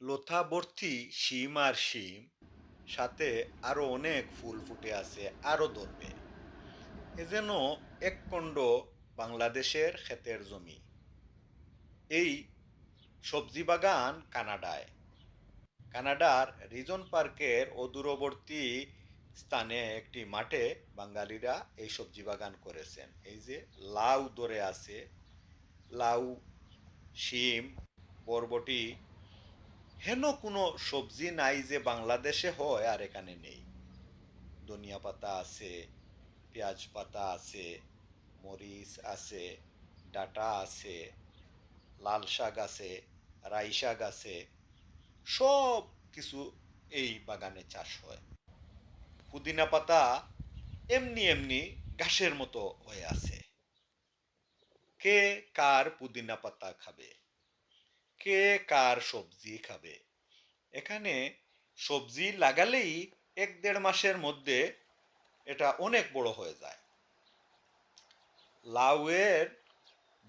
লোথা ভর্তি শিম আর শিম, সাথে আরও অনেক ফুল ফুটে আছে আরও ধরবে। এ যেন এক কণ্ড বাংলাদেশের ক্ষেতের জমি। এই সবজি বাগান কানাডায়। কানাডার রিজন পার্কের অদূরবর্তী স্থানে একটি মাঠে বাঙালিরা এই সবজি বাগান করেছেন। এই যে লাউ ধরে আছে, লাউ, শিম, বরবটি হেন কোনো সবজি নাই যে বাংলাদেশে হয় আর এখানে নেই। ধনিয়া পাতা আছে, পেঁয়াজ পাতা আছে, মরিচ আছে, ডাটা আছে, লাল শাক আছে, রাই শাক আছে, সব কিছু এই বাগানে চাষ হয়। পুদিনা পাতা এমনি এমনি ঘাসের মতো হয়ে আছে। কে কার পুদিনা পাতা খাবে? কে কার সবজি খাবে? এখানে সবজি লাগালেই এক দেড় মাসের মধ্যে এটা অনেক বড় হয়ে যায়। লাউয়ের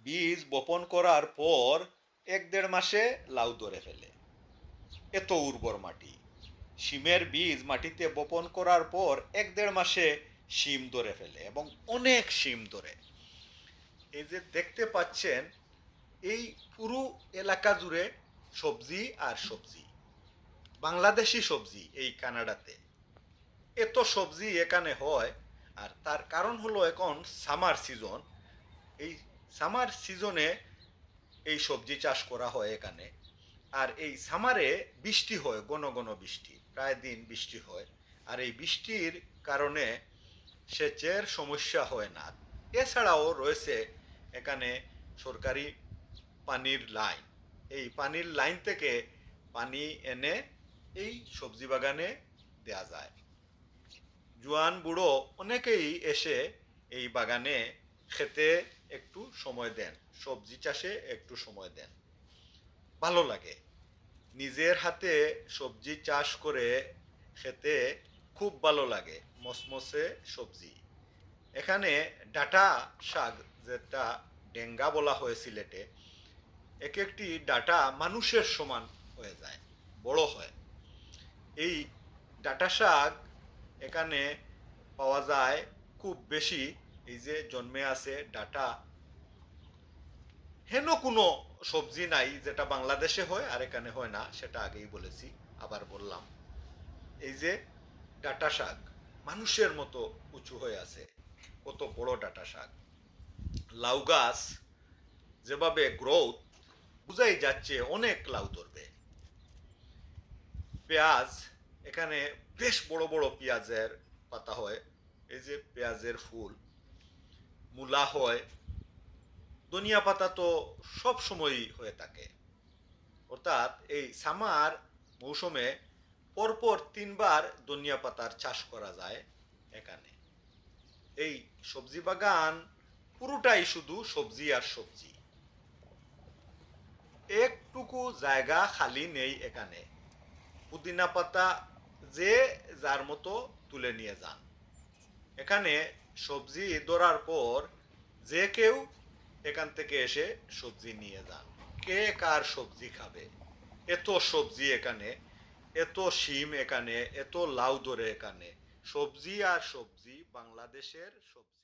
বীজ বপন করার পর এক দেড় মাসে লাউ ধরে ফেলে। এত উর্বর মাটি। শিমের বীজ মাটিতে বপন করার পর এক দেড় মাসে শিম ধরে ফেলে এবং অনেক শিম ধরে। এই যে দেখতে পাচ্ছেন এই পুরো এলাকা জুড়ে সবজি আর সবজি, বাংলাদেশি সবজি এই কানাডাতে। এত সবজি এখানে হয় আর তার কারণ হলো এখন সামার সিজন এই সামার সিজনে এই সবজি চাষ করা হয় এখানে। আর এই সামারে বৃষ্টি হয়, ঘন ঘন বৃষ্টি, প্রায় দিন বৃষ্টি হয়। আর এই বৃষ্টির কারণে সেচের সমস্যা হয় না। এছাড়াও রয়েছে এখানে সরকারি পানির লাইন। এই পানির লাইন থেকে পানি এনে এই সবজি বাগানে দেয়া যায়। জোয়ান বুড়ো অনেকেই এসে এই বাগানে খেতে একটু সময় দেন, সবজি চাষে একটু সময় দেন। ভালো লাগে। নিজের হাতে সবজি চাষ করে খেতে খুব ভালো লাগে, মসমসে সবজি। এখানে ডাটা শাক যেটা ডেঙ্গা বলা হয় সিলেটে এক একটি ডাটা মানুষের সমান হয়ে যায়, বড় হয়। এই ডাটা শাক এখানে পাওয়া যায় খুব বেশি, এই যে জন্মে আছে ডাটা। হেন কোনো সবজি নাই, যেটা বাংলাদেশে হয় আর এখানে হয় না, সেটা আগেই বলেছি, আবার বললাম। এই যে ডাটা শাক মানুষের মতো উঁচু হয়ে আছে, কত বড় ডাটা শাক। লাউ গাছ যেভাবে গ্রোথ বুঝাই যাচ্ছে, অনেক লাউ ধরবে। পেঁয়াজ, এখানে বেশ বড় বড় পেঁয়াজের পাতা হয়, এই যে পেঁয়াজের ফুল, মূলা হয়, ধনিয়া পাতা তো সব সময়ই হয়ে থাকে। অর্থাৎ এই সামার মৌসুমে পরপর তিনবার ধনিয়া পাতার চাষ করা যায় এখানে। এই সবজি বাগান পুরোটাই শুধু সবজি আর সবজি। একটুকু জায়গা খালি নেই এখানে। পুদিনা পাতা যে যার মতো তুলে নিয়ে যান। এখানে সবজি ধরার পর যে কেউ এখান থেকে এসে সবজি নিয়ে যান। কে কার সবজি খাবে? এত সবজি এখানে, এত শিম এখানে, এত লাউ ধরে এখানে। সবজি আর সবজি বাংলাদেশের সবজি।